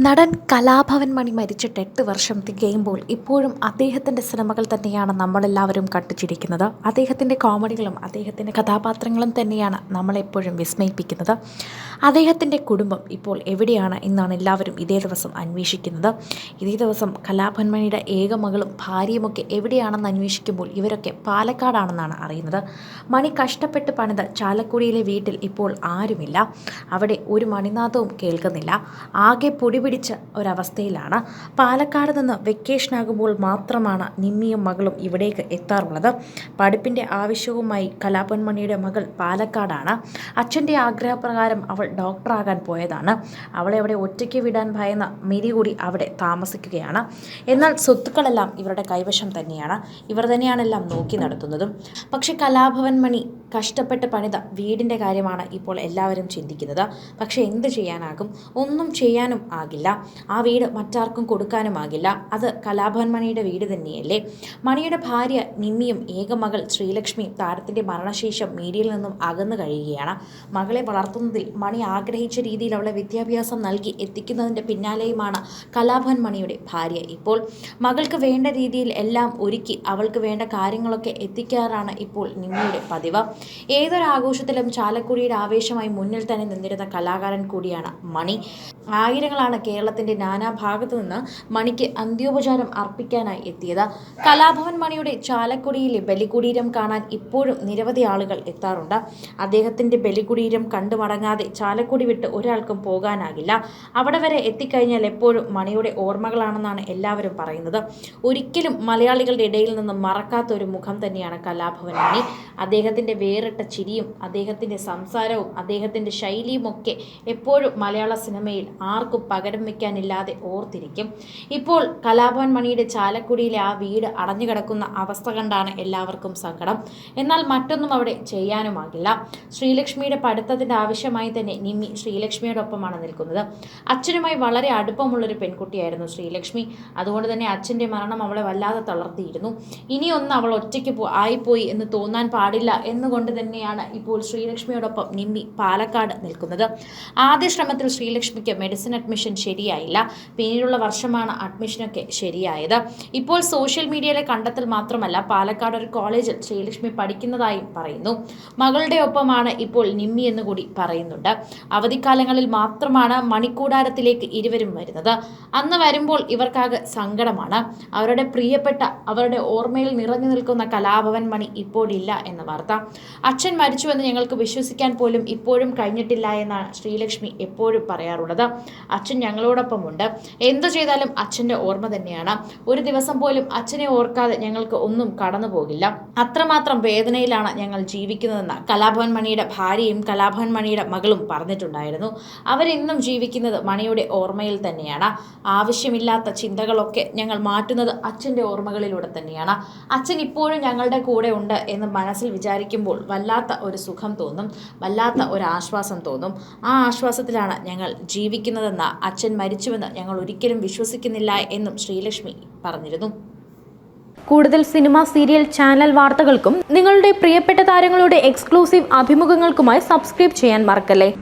നടൻ കലാഭവൻ മണി മരിച്ചിട്ട് എട്ട് വർഷം തികയുമ്പോൾ ഇപ്പോഴും അദ്ദേഹത്തിന്റെ സിനിമകൾ തന്നെയാണ് നമ്മളെല്ലാവരും കട്ടിച്ചിരിക്കുന്നത് അദ്ദേഹത്തിന്റെ കോമഡികളും അദ്ദേഹത്തിന്റെ കഥാപാത്രങ്ങളും തന്നെയാണ് നമ്മളെപ്പോഴും വിസ്മയിപ്പിക്കുന്നത്. അദ്ദേഹത്തിന്റെ കുടുംബം ഇപ്പോൾ എവിടെയാണ് എന്നാണ് എല്ലാവരും ഇതേ ദിവസം അന്വേഷിക്കുന്നത്. ഇതേ ദിവസം കലാഭവൻ മണിയുടെ ഏക മകളും ഭാര്യയുമൊക്കെ എവിടെയാണെന്ന് അന്വേഷിക്കുമ്പോൾ ഇവരൊക്കെ പാലക്കാടാണെന്നാണ് അറിയുന്നത്. മണി കഷ്ടപ്പെട്ട് പണിത ചാലക്കുടിയിലെ വീട്ടിൽ ഇപ്പോൾ ആരുമില്ല. അവിടെ ഒരു മണിനാഥവും കേൾക്കുന്നില്ല. ആകെ പൊടി പിടിച്ച ഒരവസ്ഥയിലാണ്. പാലക്കാട് നിന്ന് വെക്കേഷൻ ആകുമ്പോൾ മാത്രമാണ് നിമ്മിയും മകളും ഇവിടേക്ക് എത്താറുള്ളത്. പഠിപ്പിന്റെ ആവശ്യവുമായി കലാപൊന്മണിയുടെ മകൾ പാലക്കാടാണ്. അച്ഛന്റെ ആഗ്രഹപ്രകാരം അവൾ ഡോക്ടറാകാൻ പോയതാണ്. അവളെ അവിടെ ഒറ്റയ്ക്ക് വിടാൻ ഭയന്ന മിരി കൂടി അവിടെ താമസിക്കുകയാണ്. എന്നാൽ സ്വത്തുക്കളെല്ലാം ഇവരുടെ കൈവശം തന്നെയാണ്. ഇവർ തന്നെയാണെല്ലാം നോക്കി നടത്തുന്നതും. പക്ഷേ കലാഭവൻ മണി കഷ്ടപ്പെട്ട് പണിത വീടിന്റെ കാര്യമാണ് ഇപ്പോൾ എല്ലാവരും ചിന്തിക്കുന്നത്. പക്ഷേ എന്ത് ചെയ്യാനാകും? ഒന്നും ചെയ്യാനും ആകില്ല. ആ വീട് മറ്റാർക്കും കൊടുക്കാനുമാകില്ല. അത് കലാഭവൻ മണിയുടെ വീട് തന്നെയല്ലേ? മണിയുടെ ഭാര്യ നിമ്മിയും ഏകമകൾ ശ്രീലക്ഷ്മിയും താരത്തിന്റെ മരണശേഷം മീഡിയയിൽ നിന്നും അകന്നു കഴിയുകയാണ്. മകളെ വളർത്തുന്നതിൽ മണി ആഗ്രഹിച്ച രീതിയിൽ അവളെ വിദ്യാഭ്യാസം നൽകി എത്തിക്കുന്നതിന്റെ പിന്നാലെയുമാണ് കലാഭവൻ മണിയുടെ ഭാര്യ ഇപ്പോൾ. മകൾക്ക് വേണ്ട രീതിയിൽ എല്ലാം ഒരുക്കി അവൾക്ക് വേണ്ട കാര്യങ്ങളൊക്കെ എത്തിക്കാറാണ് ഇപ്പോൾ നിമ്മിയുടെ പതിവ്. ഏതൊരാഘോഷത്തിലും ചാലക്കുടിയുടെ ആവേശമായി മുന്നിൽ തന്നെ നിന്നിരുന്ന കലാകാരൻ കൂടിയാണ് മണി. ആയിരങ്ങളാണ് കേരളത്തിന്റെ നാനാഭാഗത്തു നിന്ന് മണിക്ക് അന്ത്യോപചാരം അർപ്പിക്കാനായി എത്തിയത്. കലാഭവൻ മണിയുടെ ചാലക്കുടിയിലെ ബലികുടീരം കാണാൻ ഇപ്പോഴും നിരവധി ആളുകൾ എത്താറുണ്ട്. അദ്ദേഹത്തിന്റെ ബലികുടീരം കണ്ടു മടങ്ങാതെ ചാലക്കുടി വിട്ട് ഒരാൾക്കും പോകാനാകില്ല. അവിടെ വരെ എത്തിക്കഴിഞ്ഞാൽ എപ്പോഴും മണിയുടെ ഓർമ്മകളാണെന്നാണ് എല്ലാവരും പറയുന്നത്. ഒരിക്കലും മലയാളികളുടെ ഇടയിൽ നിന്ന് മറക്കാത്ത ഒരു മുഖം തന്നെയാണ് കലാഭവൻ മണി. അദ്ദേഹത്തിന്റെ വേറിട്ട ചിരിയും അദ്ദേഹത്തിന്റെ സംസാരവും അദ്ദേഹത്തിന്റെ ശൈലിയും ഒക്കെ എപ്പോഴും മലയാള സിനിമയിൽ ആർക്കും പകരം വയ്ക്കാനില്ലാതെ ഓർത്തിരിക്കും. ഇപ്പോൾ കലാഭവൻ മണിയുടെ ചാലക്കുടിയിലെ ആ വീട് അടഞ്ഞു കിടക്കുന്ന അവസ്ഥ കണ്ടാണ് എല്ലാവർക്കും സങ്കടം. എന്നാൽ മറ്റൊന്നും അവിടെ ചെയ്യാനുമാകില്ല. ശ്രീലക്ഷ്മിയുടെ പഠിത്തത്തിന്റെ ആവശ്യമായി തന്നെ നിമ്മി ശ്രീലക്ഷ്മിയോടൊപ്പമാണ് നിൽക്കുന്നത്. അച്ഛനുമായി വളരെ അടുപ്പമുള്ളൊരു പെൺകുട്ടിയായിരുന്നു ശ്രീലക്ഷ്മി. അതുകൊണ്ട് തന്നെ അച്ഛന്റെ മരണം അവളെ വല്ലാതെ തളർത്തിയിരുന്നു. ഇനിയൊന്ന് അവൾ ഒറ്റയ്ക്ക് പോ ആയിപ്പോയി എന്ന് തോന്നാൻ പാടില്ല എന്നുകൊണ്ട് തന്നെയാണ് ഇപ്പോൾ ശ്രീലക്ഷ്മിയോടൊപ്പം നിമ്മി പാലക്കാട് നിൽക്കുന്നത്. ആദ്യ ശ്രമത്തിൽ ശ്രീലക്ഷ്മിക്ക് മെഡിസിൻ അഡ്മിഷൻ ശരിയായില്ല. പിന്നീടുള്ള വർഷമാണ് അഡ്മിഷനൊക്കെ ശരിയായത്. ഇപ്പോൾ സോഷ്യൽ മീഡിയയിലെ കണ്ടെത്തൽ മാത്രമല്ല പാലക്കാട് ഒരു കോളേജിൽ ശ്രീലക്ഷ്മി പഠിക്കുന്നതായും പറയുന്നു. മകളുടെ ഒപ്പമാണ് ഇപ്പോൾ നിമ്മി എന്ന് കൂടി പറയുന്നുണ്ട്. അവധിക്കാലങ്ങളിൽ മാത്രമാണ് മണിക്കൂടാരത്തിലേക്ക് ഇരുവരും വരുന്നത്. അന്ന് വരുമ്പോൾ ഇവർക്കാകെ സങ്കടമാണ്. അവരുടെ പ്രിയപ്പെട്ട അവരുടെ ഓർമ്മയിൽ നിറഞ്ഞു നിൽക്കുന്ന കലാഭവൻ മണി ഇപ്പോഴില്ല എന്ന വാർത്ത. അച്ഛൻ മരിച്ചുവെന്ന് ഞങ്ങൾക്ക് വിശ്വസിക്കാൻ പോലും ഇപ്പോഴും കഴിഞ്ഞിട്ടില്ല എന്നാണ് ശ്രീലക്ഷ്മി എപ്പോഴും പറയാറുള്ളത്. അച്ഛൻ ഞങ്ങളോടൊപ്പമുണ്ട്. എന്തു ചെയ്താലും അച്ഛന്റെ ഓർമ്മ തന്നെയാണ്. ഒരു ദിവസം പോലും അച്ഛനെ ഓർക്കാതെ ഞങ്ങൾക്ക് ഒന്നും കടന്നു പോകില്ല. അത്രമാത്രം വേദനയിലാണ് ഞങ്ങൾ ജീവിക്കുന്നതെന്ന് കലാഭവൻ മണിയുടെ ഭാര്യയും കലാഭവൻ മണിയുടെ മകളും പറഞ്ഞിട്ടുണ്ടായിരുന്നു. അവരിന്നും ജീവിക്കുന്നത് മണിയുടെ ഓർമ്മയിൽ തന്നെയാണ്. ആവശ്യമില്ലാത്ത ചിന്തകളൊക്കെ ഞങ്ങൾ മാറ്റുന്നത് അച്ഛന്റെ ഓർമ്മകളിലൂടെ തന്നെയാണ്. അച്ഛൻ ഇപ്പോഴും ഞങ്ങളുടെ കൂടെ ഉണ്ട് എന്ന് മനസ്സിൽ വിചാരിക്കുമ്പോൾ വല്ലാത്ത ഒരു സുഖം തോന്നും വല്ലാത്ത ഒരു ആശ്വാസം തോന്നും. ആ ആശ്വാസത്തിലാണ് ഞങ്ങൾ ജീവിക്കുന്നതെന്ന് അച്ഛൻ മരിച്ചുവെന്ന് ഞങ്ങൾ ഒരിക്കലും വിശ്വസിക്കുന്നില്ല എന്നും ശ്രീലക്ഷ്മി പറഞ്ഞിരുന്നു. കൂടുതൽ സിനിമ സീരിയൽ ചാനൽ വാർത്തകൾക്കും നിങ്ങളുടെ പ്രിയപ്പെട്ട താരങ്ങളുടെ എക്സ്ക്ലൂസീവ് അഭിമുഖങ്ങൾക്കുമായി സബ്സ്ക്രൈബ് ചെയ്യാൻ മറക്കല്ലേ?